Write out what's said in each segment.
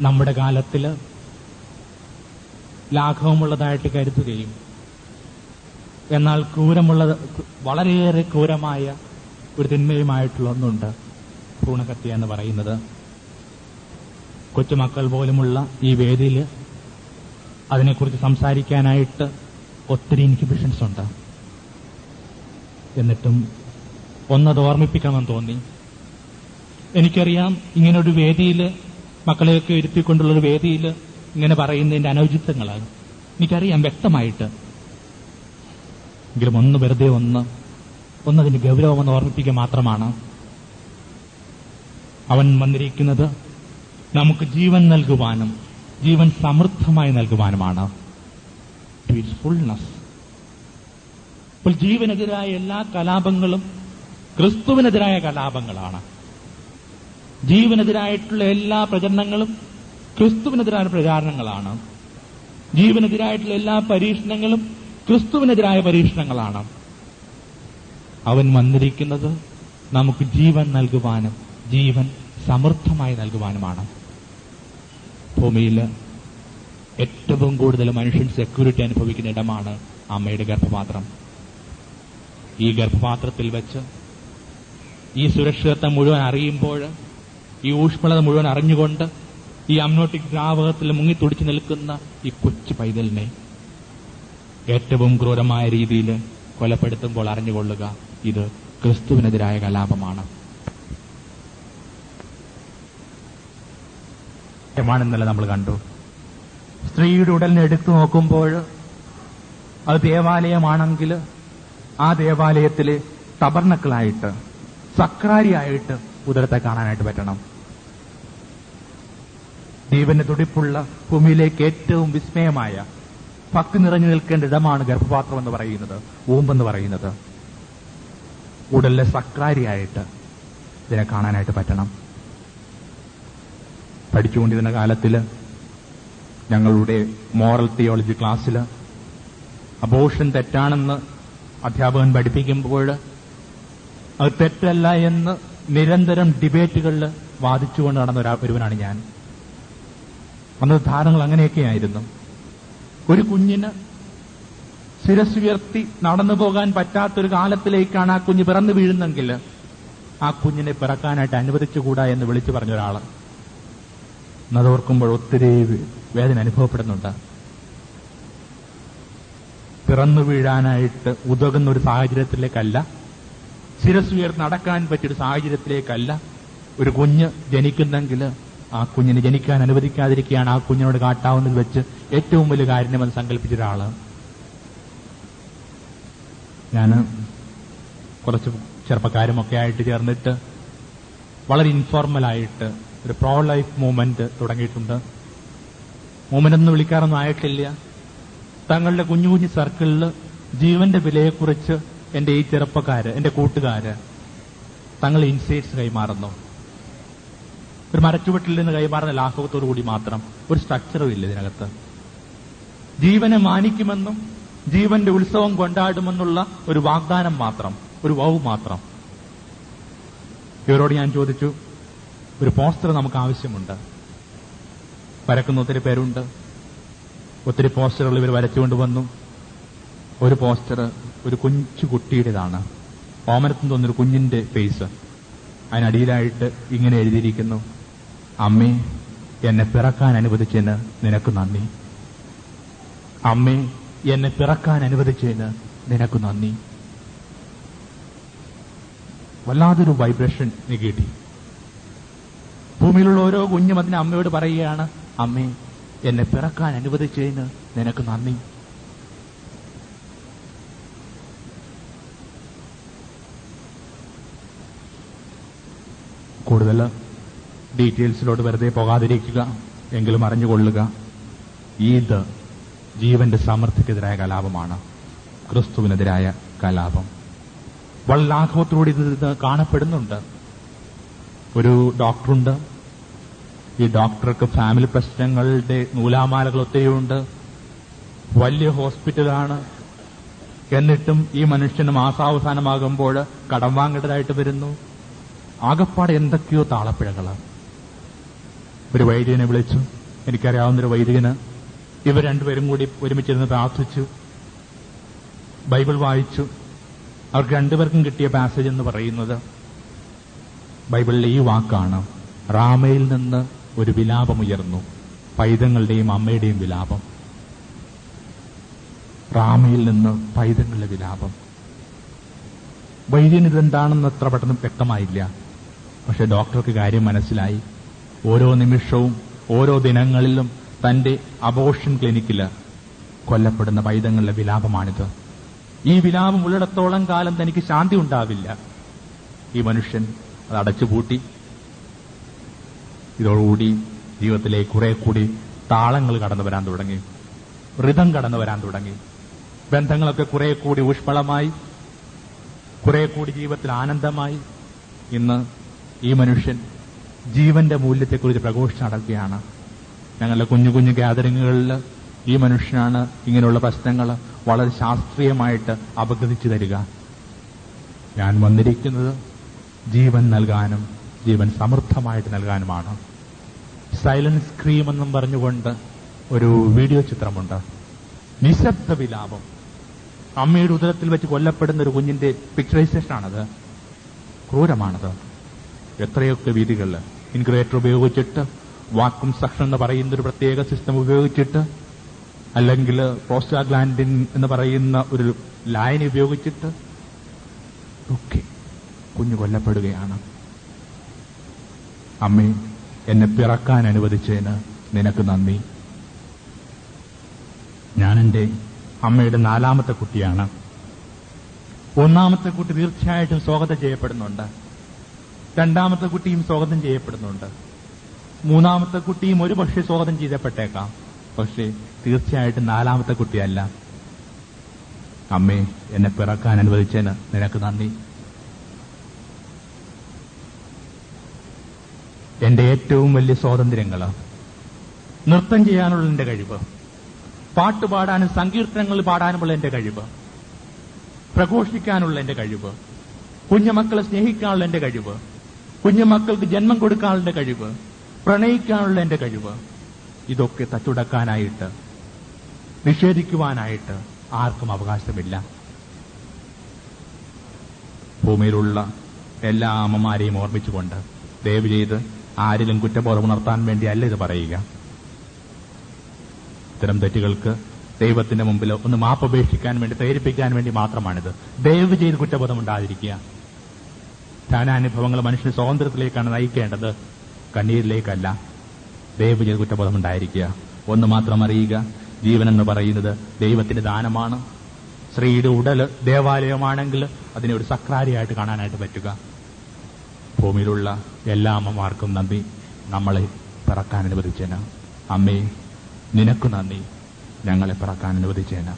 നമ്മുടെ കാലത്തിൽ ലാഘവമുള്ളതായിട്ട് കരുതുകയും എന്നാൽ ക്രൂരമുള്ള വളരെയേറെ ക്രൂരമായ ഒരു തിന്മയുമായിട്ടുള്ള ഒന്നുണ്ട് ഭ്രൂണഹത്യ എന്ന് പറയുന്നത്. കൊച്ചുമക്കൾ പോലുമുള്ള ഈ വേദിയിൽ അതിനെക്കുറിച്ച് സംസാരിക്കാനായിട്ട് ഒത്തിരി ഇൻഹിബിഷൻസ് ഉണ്ട്. എന്നിട്ടും ഒന്നത് ഓർമ്മിപ്പിക്കണമെന്ന് തോന്നി. എനിക്കറിയാം ഇങ്ങനൊരു വേദിയിൽ മക്കളെയൊക്കെ ഇരുത്തിക്കൊണ്ടുള്ള ഒരു വേദിയിൽ ഇങ്ങനെ പറയുന്നതിന്റെ അനൗചിത്വങ്ങളാണ് എനിക്കറിയാം വ്യക്തമായിട്ട്. എങ്കിലും ഒന്ന് വെറുതെ ഒന്ന് ഒന്നതിന്റെ ഗൗരവമെന്ന് ഓർമ്മിപ്പിക്കുക മാത്രമാണ്. അവൻ വന്നിരിക്കുന്നത് നമുക്ക് ജീവൻ നൽകുവാനും ജീവൻ സമൃദ്ധമായി നൽകുവാനുമാണ്. ഫുൾനെസ് അപ്പോൾ ജീവനെതിരായ എല്ലാ കലാപങ്ങളും ക്രിസ്തുവിനെതിരായ കലാപങ്ങളാണ്. ജീവനെതിരായിട്ടുള്ള എല്ലാ പ്രചരണങ്ങളും ക്രിസ്തുവിനെതിരായ പ്രചാരണങ്ങളാണ്. ജീവനെതിരായിട്ടുള്ള എല്ലാ പരീക്ഷണങ്ങളും ക്രിസ്തുവിനെതിരായ പരീക്ഷണങ്ങളാണ്. അവൻ വന്നിരിക്കുന്നത് നമുക്ക് ജീവൻ നൽകുവാനും ജീവൻ സമൃദ്ധമായി നൽകുവാനുമാണ്. ഭൂമിയിൽ ഏറ്റവും കൂടുതൽ മനുഷ്യൻ സെക്യൂരിറ്റി അനുഭവിക്കുന്ന ഇടമാണ് അമ്മയുടെ ഗർഭപാത്രം. ഈ ഗർഭപാത്രത്തിൽ വെച്ച് ഈ സുരക്ഷിതത്വം മുഴുവൻ അറിയുമ്പോൾ ഈ ഊഷ്മളത മുഴുവൻ അറിഞ്ഞുകൊണ്ട് ഈ അമ്നോട്ടിക് ദ്രാവകത്തിൽ മുങ്ങിത്തുടിച്ചു നിൽക്കുന്ന ഈ കൊച്ചു പൈതലിനെ ഏറ്റവും ക്രൂരമായ രീതിയിൽ കൊലപ്പെടുത്തുമ്പോൾ അറിഞ്ഞുകൊള്ളുക ഇത് ക്രിസ്തുവിനെതിരായ കലാപമാണ്. ണെന്നല്ല നമ്മൾ കണ്ടു. സ്ത്രീയുടെ ഉടലിനെ എടുത്തു നോക്കുമ്പോൾ അത് ദേവാലയമാണെങ്കിൽ ആ ദേവാലയത്തിലെ തബർണക്കളായിട്ട് സക്രാരിയായിട്ട് ഉദരത്തെ കാണാനായിട്ട് പറ്റണം. ജീവന് തുടിപ്പുള്ള ഭൂമിയിലേക്ക് ഏറ്റവും വിസ്മയമായ ഭക്തി നിറഞ്ഞു നിൽക്കേണ്ട ഇടമാണ് ഗർഭപാത്രം എന്ന് പറയുന്നത് ഊമ്പെന്ന് പറയുന്നത്. ഉടലിലെ സക്രാരിയായിട്ട് ഇതിനെ കാണാനായിട്ട് പറ്റണം. പഠിച്ചുകൊണ്ടിരുന്ന കാലത്തിൽ ഞങ്ങളുടെ മോറൽ തിയോളജി ക്ലാസ്സിൽ അബോഷൻ തെറ്റാണെന്ന് അധ്യാപകൻ പഠിപ്പിക്കുമ്പോൾ അത് തെറ്റല്ല എന്ന് നിരന്തരം ഡിബേറ്റുകളിൽ വാദിച്ചുകൊണ്ട് നടന്ന ഒരാ- ഒരുവനാണ് ഞാൻ. അന്ന് ധാരണകൾ അങ്ങനെയൊക്കെയായിരുന്നു. ഒരു കുഞ്ഞിന് ശിരസുയർത്തി നടന്നു പോകാൻ പറ്റാത്തൊരു കാലത്തിലേക്കാണ് ആ കുഞ്ഞ് പിറന്നു വീഴുന്നെങ്കിൽ ആ കുഞ്ഞിനെ പിറക്കാനായിട്ട് അനുവദിച്ചുകൂടാ എന്ന് വിളിച്ചു പറഞ്ഞ ഒരാൾ നതോർക്കുമ്പോൾ ഒത്തിരി വേദന അനുഭവപ്പെടുന്നുണ്ട്. പിറന്നു വീഴാനായിട്ട് ഉതകുന്ന ഒരു സാഹചര്യത്തിലേക്കല്ല ശിരസുയർത്ത് നടക്കാൻ പറ്റിയൊരു സാഹചര്യത്തിലേക്കല്ല ഒരു കുഞ്ഞ് ജനിക്കുന്നെങ്കിൽ ആ കുഞ്ഞിന് ജനിക്കാൻ അനുവദിക്കാതിരിക്കുകയാണ് ആ കുഞ്ഞിനോട് കാട്ടാവുന്നതിൽ വെച്ച് ഏറ്റവും വലിയ കാര്യമെന്ന് സങ്കല്പിച്ച ഒരാൾ ഞാൻ കുറച്ച് ചെറുപ്പക്കാരുമൊക്കെ ആയിട്ട് ചേർന്നിട്ട് വളരെ ഇൻഫോർമലായിട്ട് ഒരു പ്രോ ലൈഫ് മൂവ്മെന്റ് തുടങ്ങിയിട്ടുണ്ട്. മൂവ്മെന്റ് ഒന്നും വിളിക്കാറൊന്നും ആയിട്ടില്ല. തങ്ങളുടെ കുഞ്ഞു കുഞ്ഞു സർക്കിളിൽ ജീവന്റെ വിലയെക്കുറിച്ച് എന്റെ ഈ ചെറുപ്പക്കാര് എന്റെ കൂട്ടുകാര് തങ്ങൾ ഇൻസൈറ്റ്സ് കൈമാറുന്നു. ഒരു മരച്ചുവട്ടിൽ നിന്ന് കൈമാറുന്ന ലാഘവത്തോടു കൂടി മാത്രം ഒരു സ്ട്രക്ചറും ഇല്ല ഇതിനകത്ത്. ജീവനെ മാനിക്കുമെന്നും ജീവന്റെ ഉത്സവം കൊണ്ടാടുമെന്നുള്ള ഒരു വാഗ്ദാനം മാത്രം ഒരു വൗ മാത്രം. ഇവരോട് ഞാൻ ചോദിച്ചു ഒരു പോസ്റ്റർ നമുക്ക് ആവശ്യമുണ്ട്. വരക്കുന്ന ഒത്തിരി പേരുണ്ട്. ഒത്തിരി പോസ്റ്ററുകൾ ഇവർ വരച്ചുകൊണ്ട് വന്നു. ഒരു പോസ്റ്റർ ഒരു കൊച്ചു കുട്ടിയുടേതാണ്. തോന്നുന്ന തോന്നുന്നൊരു കുഞ്ഞിന്റെ ഫേസ് അതിനടിയിലായിട്ട് ഇങ്ങനെ എഴുതിയിരിക്കുന്നു. അമ്മേ എന്നെ പിറക്കാൻ അനുവദിച്ചതിന് നിനക്ക് നന്ദി. അമ്മേ എന്നെ പിറക്കാൻ അനുവദിച്ചതിന് നിനക്ക് നന്ദി. വല്ലാതൊരു വൈബ്രേഷൻ കിട്ടി. ഭൂമിയിലുള്ള ഓരോ കുഞ്ഞും അതിനെ അമ്മയോട് പറയുകയാണ് അമ്മേ എന്നെ പിറക്കാൻ അനുവദിച്ചതിന് നിനക്ക് നന്ദി. കൂടുതൽ ഡീറ്റെയിൽസിലോട്ട് വെറുതെ പോകാതിരിക്കുക എങ്കിലും അറിഞ്ഞുകൊള്ളുക. ഇത് ജീവന്റെ സമൃദ്ധിക്കെതിരായ കലാപമാണ്. ക്രിസ്തുവിനെതിരായ കലാപം. വളരെ ലാഘവത്തോടെ ഇത് കാണപ്പെടുന്നുണ്ട്. ഒരു ഡോക്ടറുണ്ട്. ഈ ഡോക്ടർക്ക് ഫാമിലി പ്രശ്നങ്ങളുടെ നൂലാമാലകൾ ഒത്തിരിയുണ്ട്. വലിയ ഹോസ്പിറ്റലാണ്. എന്നിട്ടും ഈ മനുഷ്യന് മാസാവസാനമാകുമ്പോൾ കടം വാങ്ങേണ്ടതായിട്ട് വരുന്നു. ആകപ്പാടെ എന്തൊക്കെയോ താളപ്പിഴകൾ. ഒരു വൈദികനെ വിളിച്ചു. എനിക്കറിയാവുന്നൊരു വൈദികന് ഇവർ രണ്ടുപേരും കൂടി ഒരുമിച്ചിരുന്ന് പ്രാർത്ഥിച്ചു. ബൈബിൾ വായിച്ചു. അവർക്ക് രണ്ടുപേർക്കും കിട്ടിയ പാസേജ് എന്ന് പറയുന്നത് ബൈബിളിലെ ഈ വാക്കാണ്. റാമയിൽ നിന്ന് ഒരു വിലാപമുയർന്നു. പൈതങ്ങളുടെയും അമ്മയുടെയും വിലാപം. റാമയിൽ നിന്ന് പൈതങ്ങളുടെ വിലാപം. വൈദ്യൻ ഇതെന്താണെന്ന് അത്ര പെട്ടെന്ന് വ്യക്തമായില്ല. പക്ഷെ ഡോക്ടർക്ക് കാര്യം മനസ്സിലായി. ഓരോ നിമിഷവും ഓരോ ദിനങ്ങളിലും തന്റെ അബോഷൻ ക്ലിനിക്കിൽ കൊല്ലപ്പെടുന്ന പൈതങ്ങളുടെ വിലാപമാണിത്. ഈ വിലാപം ഉള്ളിടത്തോളം കാലം തനിക്ക് ശാന്തി ഉണ്ടാവില്ല. ഈ മനുഷ്യൻ അത് അടച്ചുപൂട്ടി. ഇതോടുകൂടി ജീവിതത്തിലെ കുറെ കൂടി താളങ്ങൾ കടന്നു വരാൻ തുടങ്ങി. ഋതം കടന്നു വരാൻ തുടങ്ങി. ബന്ധങ്ങളൊക്കെ കുറെ കൂടി ഊഷ്മളമായി കുറെ കൂടി ജീവിതത്തിൽ ആനന്ദമായി. ഇന്ന് ഈ മനുഷ്യൻ ജീവന്റെ മൂല്യത്തെക്കുറിച്ച് പ്രഘോഷിച്ച് നടക്കുകയാണ്. ഞങ്ങളുടെ കുഞ്ഞു കുഞ്ഞു ഗ്യാതറിങ്ങുകളിൽ ഈ മനുഷ്യനാണ് ഇങ്ങനെയുള്ള പ്രശ്നങ്ങൾ വളരെ ശാസ്ത്രീയമായിട്ട് അപഗ്രഥിച്ചു തരിക. ഞാൻ വന്നിരിക്കുന്നത് ജീവൻ നൽകാനും ജീവൻ സമൃദ്ധമായിട്ട് നൽകാനുമാണ്. സൈലൻസ് ക്രീം എന്നും പറഞ്ഞുകൊണ്ട് ഒരു വീഡിയോ ചിത്രമുണ്ട്. നിശബ്ദ വിലാപം. അമ്മയുടെ ഉദരത്തിൽ വെച്ച് കൊല്ലപ്പെടുന്ന ഒരു കുഞ്ഞിന്റെ പിക്ചറൈസേഷനാണത് ക്രൂരമാണത്. എത്രയൊക്കെ രീതികളിൽ ഇൻഗ്രേറ്റർ ഉപയോഗിച്ചിട്ട് വാക്വം സക്ഷൻ എന്ന് പറയുന്ന ഒരു പ്രത്യേക സിസ്റ്റം ഉപയോഗിച്ചിട്ട് അല്ലെങ്കിൽ പ്രോസ്റ്റാഗ്ലാൻഡിൻ എന്ന് പറയുന്ന ഒരു ലൈൻ ഉപയോഗിച്ചിട്ട് ഒക്കെ കുഞ്ഞു കൊല്ലപ്പെടുകയാണ്. അമ്മേ എന്നെ പിറക്കാൻ അനുവദിച്ചതിന് നിനക്ക് നന്ദി. ഞാൻ എന്റെ അമ്മയുടെ നാലാമത്തെ കുട്ടിയാണ്. ഒന്നാമത്തെ കുട്ടി തീർച്ചയായിട്ടും സ്വാഗതം ചെയ്യപ്പെടുന്നുണ്ട്. രണ്ടാമത്തെ കുട്ടിയും സ്വാഗതം ചെയ്യപ്പെടുന്നുണ്ട്. മൂന്നാമത്തെ കുട്ടിയും ഒരു പക്ഷേ സ്വാഗതം ചെയ്യപ്പെട്ടേക്കാം പക്ഷേ തീർച്ചയായിട്ടും നാലാമത്തെ കുട്ടിയല്ല. അമ്മേ എന്നെ പിറക്കാൻ അനുവദിച്ചതിന് നിനക്ക് നന്ദി. എന്റെ ഏറ്റവും വലിയ സ്വാതന്ത്ര്യങ്ങൾ നൃത്തം ചെയ്യാനുള്ള എന്റെ കഴിവ്. പാട്ട് പാടാനും സങ്കീർത്തനങ്ങൾ പാടാനുമുള്ള എന്റെ കഴിവ്. പ്രഘോഷിക്കാനുള്ള എന്റെ കഴിവ്. കുഞ്ഞുമക്കളെ സ്നേഹിക്കാനുള്ള എന്റെ കഴിവ്. കുഞ്ഞുമക്കൾക്ക് ജന്മം കൊടുക്കാനുള്ള കഴിവ് പ്രണയിക്കാനുള്ള എന്റെ കഴിവ് ഇതൊക്കെ തച്ചുടക്കാനായിട്ട് നിഷേധിക്കുവാനായിട്ട് ആർക്കും അവകാശമില്ല. ഭൂമിയിലുള്ള എല്ലാ അമ്മമാരെയും ഓർമ്മിച്ചുകൊണ്ട് ദയവ് ചെയ്ത് ആരിലും കുറ്റബോധം ഉണർത്താൻ വേണ്ടിയല്ല ഇത് പറയുക. ഇത്തരം തെറ്റുകൾക്ക് ദൈവത്തിന്റെ മുമ്പിൽ ഒന്ന് മാപ്പ് മാപ്പപേക്ഷിക്കാൻ വേണ്ടി പ്രേരിപ്പിക്കാൻ വേണ്ടി മാത്രമാണിത്. ദയവ് ചെയ്ത് കുറ്റബോധം ഉണ്ടാതിരിക്കുക. ധ്യാനാനുഭവങ്ങൾ മനുഷ്യന് സ്വാതന്ത്ര്യത്തിലേക്കാണ് നയിക്കേണ്ടത്. കണ്ണീരിലേക്കല്ല. ദയവ് ചെയ്ത് കുറ്റബോധം ഉണ്ടായിരിക്കുക. ഒന്ന് മാത്രം അറിയുക. ജീവൻ എന്ന് പറയുന്നത് ദൈവത്തിന്റെ ദാനമാണ്. സ്ത്രീയുടെ ഉടൽ ദേവാലയമാണെങ്കിൽ അതിനെ ഒരു സക്രാരിയായിട്ട് കാണാനായിട്ട് പറ്റുക. ഭൂമിയിലുള്ള എല്ലാ അമ്മമാർക്കും നന്ദി. നമ്മളെ പിറക്കാൻ അനുവദിച്ചേന. അമ്മേ നിനക്ക് നന്ദി. ഞങ്ങളെ പിറക്കാൻ അനുവദിച്ചേന.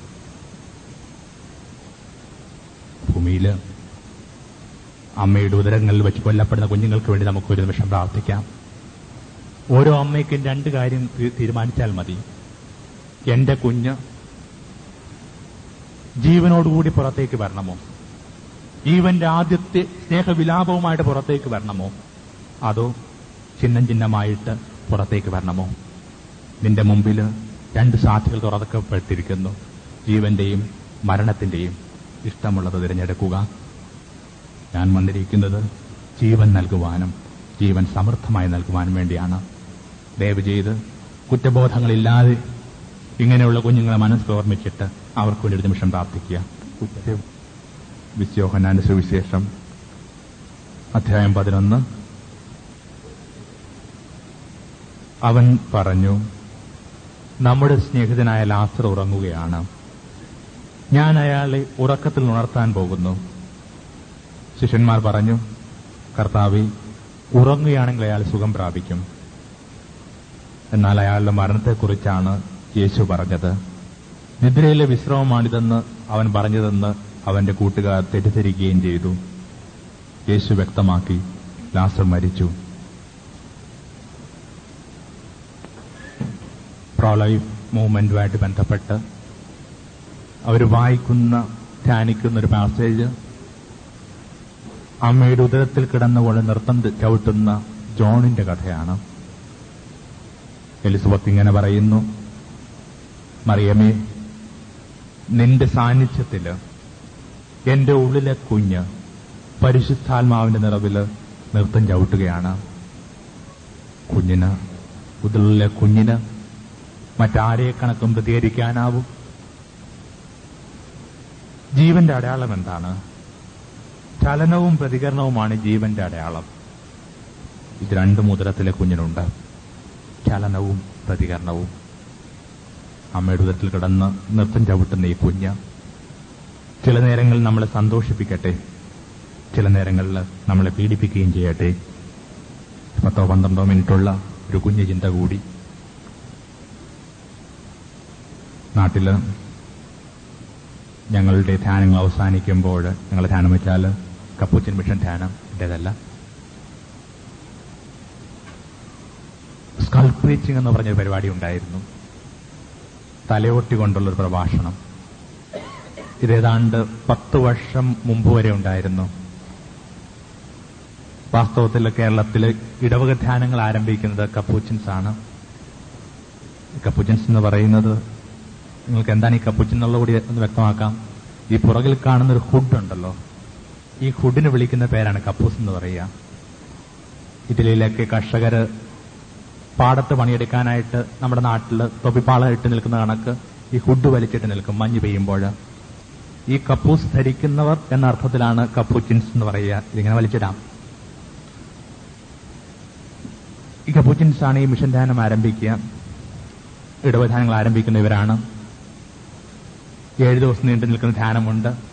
ഭൂമിയിൽ അമ്മയുടെ ഉദരങ്ങളിൽ വെച്ച് കൊല്ലപ്പെടുന്ന കുഞ്ഞുങ്ങൾക്ക് വേണ്ടി നമുക്ക് ഒരു നിമിഷം പ്രാർത്ഥിക്കാം. ഓരോ അമ്മയ്ക്കും രണ്ട് കാര്യം തീരുമാനിച്ചാൽ മതി. എന്റെ കുഞ്ഞ് ജീവനോടുകൂടി പുറത്തേക്ക് വരണമോ? ജീവന്റെ ആദ്യത്തെ സ്നേഹവിലാപവുമായിട്ട് പുറത്തേക്ക് വരണമോ? അതോ ചിഹ്നം ചിഹ്നമായിട്ട് പുറത്തേക്ക് വരണമോ? നിന്റെ മുമ്പിൽ രണ്ട് സാധ്യതകൾ തുറക്കപ്പെട്ടിരിക്കുന്നു. ജീവന്റെയും മരണത്തിന്റെയും ഇഷ്ടമുള്ളത് തിരഞ്ഞെടുക്കുക. ഞാൻ വന്നിരിക്കുന്നത് ജീവൻ നൽകുവാനും ജീവൻ സമൃദ്ധമായി നൽകുവാനും വേണ്ടിയാണ്. ദയവ് ചെയ്ത് കുറ്റബോധങ്ങളില്ലാതെ ഇങ്ങനെയുള്ള കുഞ്ഞുങ്ങളെ മനസ്സിൽ ഓർമ്മിച്ചിട്ട് അവർക്ക് വേണ്ടി ഒരു നിമിഷം പ്രാർത്ഥിക്കുക. വിശ്വഹനാന്റെ സുവിശേഷം അധ്യായം പതിനൊന്ന്. അവൻ പറഞ്ഞു നമ്മുടെ സ്നേഹിതനായ ലാസർ ഉറങ്ങുകയാണ്. ഞാൻ അയാളെ ഉറക്കത്തിൽ ഉണർത്താൻ പോകുന്നു. ശിഷ്യന്മാർ പറഞ്ഞു കർത്താവെ ഉറങ്ങുകയാണെങ്കിൽ അയാൾ സുഖം പ്രാപിക്കും. എന്നാൽ അയാളുടെ മരണത്തെക്കുറിച്ചാണ് യേശു പറഞ്ഞത്. നിദ്രയിലെ വിശ്രമമാണിതെന്ന് അവൻ പറഞ്ഞതെന്ന് അവന്റെ കൂട്ടുകാർ തെറ്റിദ്ധരിക്കുകയും ചെയ്തു. യേശു വ്യക്തമാക്കി ലാസർ മരിച്ചു. പ്രോലൈഫ് മൂവ്മെന്റുമായിട്ട് ബന്ധപ്പെട്ട് അവർ വായിക്കുന്ന ധ്യാനിക്കുന്ന ഒരു പാസേജ് അമ്മയുടെ ഉദരത്തിൽ കിടന്നുകൊണ്ട് നൃത്തം ചവിട്ടുന്ന ജോണിന്റെ കഥയാണ്. എലിസബത്ത് ഇങ്ങനെ പറയുന്നു മറിയമേ നിന്റെ സാന്നിധ്യത്തിൽ എന്റെ ഉള്ളിലെ കുഞ്ഞ് പരിശുദ്ധാത്മാവിന്റെ നിറവിൽ നൃത്തം ചവിട്ടുകയാണ്. കുഞ്ഞിന് ഉള്ളിലെ കുഞ്ഞിന് മറ്റാരെ കണക്കും പ്രതികരിക്കാനാവും? ജീവന്റെ അടയാളം എന്താണ്? ചലനവും പ്രതികരണവുമാണ് ജീവന്റെ അടയാളം. ഇത് രണ്ട് മുദ്രത്തിലെ കുഞ്ഞിനുണ്ട്. ചലനവും പ്രതികരണവും. അമ്മയുടെ ഉദരത്തിൽ കിടന്ന് നൃത്തം ചവിട്ടുന്ന ഈ കുഞ്ഞ് ചില നേരങ്ങളിൽ നമ്മളെ സന്തോഷിപ്പിക്കട്ടെ. ചില നേരങ്ങളിൽ നമ്മളെ പീഡിപ്പിക്കുകയും ചെയ്യട്ടെ. പത്തോ പന്ത്രണ്ടോ മിനിറ്റുള്ള ഒരു കുഞ്ഞു ചിന്ത കൂടി. നാട്ടിൽ ഞങ്ങളുടെ ധ്യാനങ്ങൾ അവസാനിക്കുമ്പോൾ ഞങ്ങൾ ധ്യാനം വെച്ചാൽ കപ്പൂച്ചൻ മിഷൻ ധ്യാനം എന്റേതല്ല സ്കൾ പ്രീച്ചിങ് എന്ന് പറഞ്ഞൊരു പരിപാടി ഉണ്ടായിരുന്നു. തലയൊട്ടി കൊണ്ടുള്ളൊരു പ്രഭാഷണം. ഇതേതാണ്ട് പത്ത് വർഷം മുമ്പ് വരെ ഉണ്ടായിരുന്നു. വാസ്തവത്തിൽ കേരളത്തിൽ ഇടവക ധ്യാനങ്ങൾ ആരംഭിക്കുന്നത് കപ്പൂച്ചിൻസ് ആണ്. കപ്പൂച്ചിൻസ് എന്ന് പറയുന്നത് നിങ്ങൾക്ക് എന്താണ് ഈ കപ്പൂച്ചിൻ എന്നുള്ള കൂടി ഒന്ന് വ്യക്തമാക്കാം. ഈ പുറകിൽ കാണുന്ന ഒരു ഹുഡ് ഉണ്ടല്ലോ. ഈ ഹുഡിന് വിളിക്കുന്ന പേരാണ് കപ്പൂസ് എന്ന് പറയുക. ഇറ്റലിയിലൊക്കെ കർഷകർ പാടത്ത് പണിയെടുക്കാനായിട്ട് നമ്മുടെ നാട്ടിൽ തൊപ്പിപ്പാള ഇട്ട് നിൽക്കുന്ന കണക്ക് ഈ ഹുഡ് വലിച്ചിട്ട് നിൽക്കും മഞ്ഞ് പെയ്യുമ്പോൾ. ഈ കപ്പൂസ് ധരിക്കുന്നവർ എന്ന അർത്ഥത്തിലാണ് കപ്പൂച്ചിൻസ് എന്ന് പറയുക. ഇതിങ്ങനെ വലിച്ചിടാം. ഈ കപ്പൂച്ചിൻസ് ആണ് ഈ മിഷൻ ധ്യാനം ആരംഭിക്കുക. ഇടവധാനങ്ങൾ ആരംഭിക്കുന്ന ഇവരാണ്. ഏഴ് ദിവസം നീണ്ടു നിൽക്കുന്ന ധ്യാനമുണ്ട്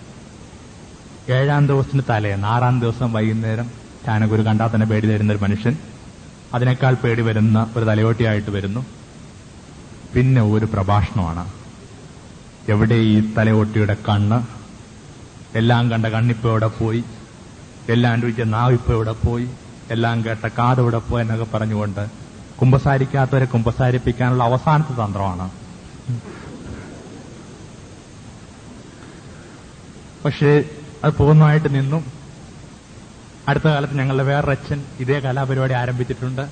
ഏഴാം ദിവസത്തിന് തലേന്ന് ആറാം ദിവസം വൈകുന്നേരം ധ്യാനഗുരു കണ്ടാൽ തന്നെ പേടി തരുന്ന ഒരു മനുഷ്യൻ. അതിനേക്കാൾ പേടി വരുന്ന ഒരു തലയോട്ടിയായിട്ട് വരുന്നു. പിന്നെ ഒരു പ്രഭാഷണമാണ്. എവിടെ ഈ തലയോട്ടിയുടെ കണ്ണ്? എല്ലാം കണ്ട കണ്ണിപ്പോ എവിടെ പോയി? എല്ലാം രുചിച്ച നാവിപ്പോ എവിടെ പോയി? എല്ലാം കേട്ട കാത് എവിടെ പോയി എന്നൊക്കെ പറഞ്ഞുകൊണ്ട് കുമ്പസാരിക്കാത്തവരെ കുമ്പസാരിപ്പിക്കാനുള്ള അവസാനത്തെ തന്ത്രമാണ്. പക്ഷേ അത് പൂർണമായിട്ട് നിന്നു അടുത്ത കാലത്ത് ഞങ്ങളുടെ വേറൊരച്ഛൻ ഇതേ കലാപരിപാടി ആരംഭിച്ചിട്ടുണ്ട്.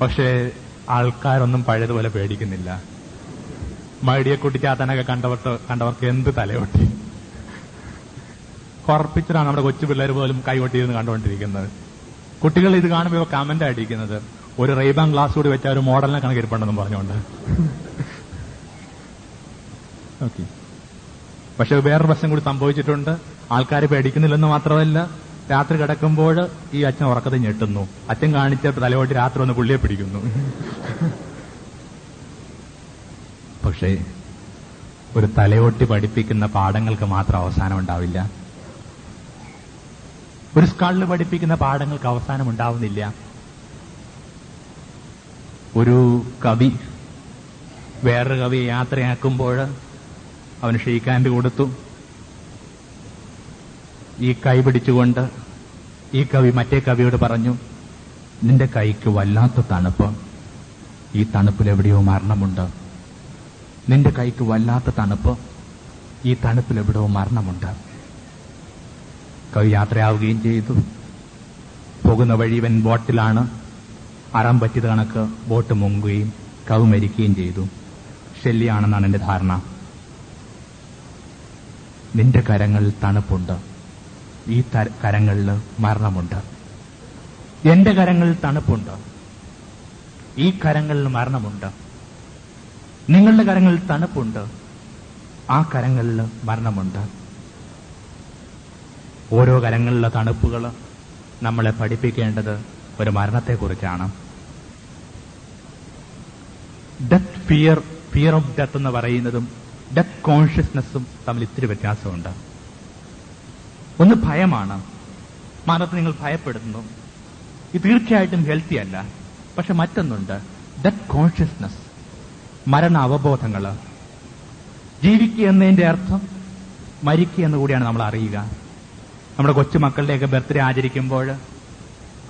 പക്ഷേ ആൾക്കാരൊന്നും പഴയതുപോലെ പേടിക്കുന്നില്ല. മടിയെ കുട്ടിച്ചാത്തനൊക്കെ കണ്ടവർക്ക് കണ്ടവർക്ക് എന്ത് തലയൊട്ടി. കുറപ്പിച്ചിട്ടാണ് നമ്മുടെ കൊച്ചു പിള്ളേർ പോലും കൈകൊട്ടിയിരുന്ന് കണ്ടുകൊണ്ടിരിക്കുന്നത്. കുട്ടികൾ ഇത് കാണുമ്പോൾ കമന്റ് അടിക്കുന്നത് ഒരു റെയ്ബാൻ ഗ്ലാസ് കൂടി വെച്ചാൽ ഒരു മോഡലിനെ കണക്കിരിപ്പുണ്ടെന്നും പറഞ്ഞുകൊണ്ട്. ഓക്കെ പക്ഷെ വേറൊരു പ്രശ്നം കൂടി സംഭവിച്ചിട്ടുണ്ട്. ആൾക്കാർ പേടിക്കുന്നില്ലെന്ന് മാത്രമല്ല രാത്രി കിടക്കുമ്പോൾ ഈ അച്ഛൻ ഉറക്കത്തെ ഞെട്ടുന്നു. അച്ഛൻ കാണിച്ച തലയോട്ട് രാത്രി ഒന്ന് പുള്ളിയെ പിടിക്കുന്നു. പക്ഷേ ഒരു തലയോട്ടി പഠിപ്പിക്കുന്ന പാഠങ്ങൾക്ക് മാത്രം അവസാനം ഉണ്ടാവില്ല. ഒരു സ്കാളിൽ പഠിപ്പിക്കുന്ന പാഠങ്ങൾക്ക് അവസാനം ഉണ്ടാവുന്നില്ല. ഒരു കവി വേറൊരു കവിയെ യാത്രയാക്കുമ്പോൾ അവന് ഷെയ്ക്കാൻഡ് കൊടുത്തു. ഈ കൈ പിടിച്ചുകൊണ്ട് ഈ കവി മറ്റേ കവിയോട് പറഞ്ഞു നിന്റെ കൈക്ക് വല്ലാത്ത തണുപ്പ്. ഈ തണുപ്പിൽ എവിടെയോ മരണമുണ്ട്. നിന്റെ കൈക്ക് വല്ലാത്ത തണുപ്പ്. ഈ തണുപ്പിൽ എവിടെയോ മരണമുണ്ട്. കവി യാത്രയാവുകയും ചെയ്തു. പോകുന്ന വഴി ഇവൻ ബോട്ടിലാണ്. അറം പറ്റിയത് കണക്ക് ബോട്ട് മുങ്ങുകയും കവ് മരിക്കുകയും ചെയ്തു. ശല്യാണെന്നാണ് എന്റെ ധാരണ. നിന്റെ കരങ്ങളിൽ തണുപ്പുണ്ട്. ഈ കരങ്ങളിൽ മരണമുണ്ട്. എന്റെ കരങ്ങളിൽ തണുപ്പുണ്ട്. ഈ കരങ്ങളിൽ മരണമുണ്ട്. നിങ്ങളുടെ കരങ്ങളിൽ തണുപ്പുണ്ട്. ആ കരങ്ങളിൽ മരണമുണ്ട്. ഓരോ കരങ്ങളിലെ തണുപ്പുകൾ നമ്മളെ പഠിപ്പിക്കേണ്ടത് ഒരു മരണത്തെക്കുറിച്ചാണ്. Death fear fear of death എന്ന് പറയുന്നതും ഡെത്ത് കോൺഷ്യസ്നെസ്സും തമ്മിൽ ഇത്തിരി വ്യത്യാസമുണ്ട്. ഒന്ന് ഭയമാണ്. മരണത്തെ നിങ്ങൾ ഭയപ്പെടുന്നു. ഇത് തീർച്ചയായിട്ടും ഹെൽത്തി അല്ല. പക്ഷെ മറ്റൊന്നുണ്ട്. ഡെത്ത് കോൺഷ്യസ്നെസ് മരണ അവബോധങ്ങൾ ജീവിക്കുക എന്നതിന്റെ അർത്ഥം മരിക്കുക എന്ന് കൂടിയാണ് നമ്മൾ അറിയുക. നമ്മുടെ കൊച്ചുമക്കളുടെയൊക്കെ ബർത്ത്ഡേ ആചരിക്കുമ്പോൾ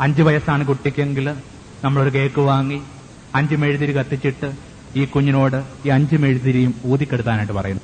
അഞ്ചു വയസ്സാണ് കുട്ടിക്കെങ്കിൽ നമ്മളൊരു കേക്ക് വാങ്ങി അഞ്ച് മെഴുതിരി കത്തിച്ചിട്ട് ഈ കുഞ്ഞിനോട് ഈ അഞ്ച് മെഴുതിരിയും ഊതിക്കെടുത്താനായിട്ട് പറയുന്നു.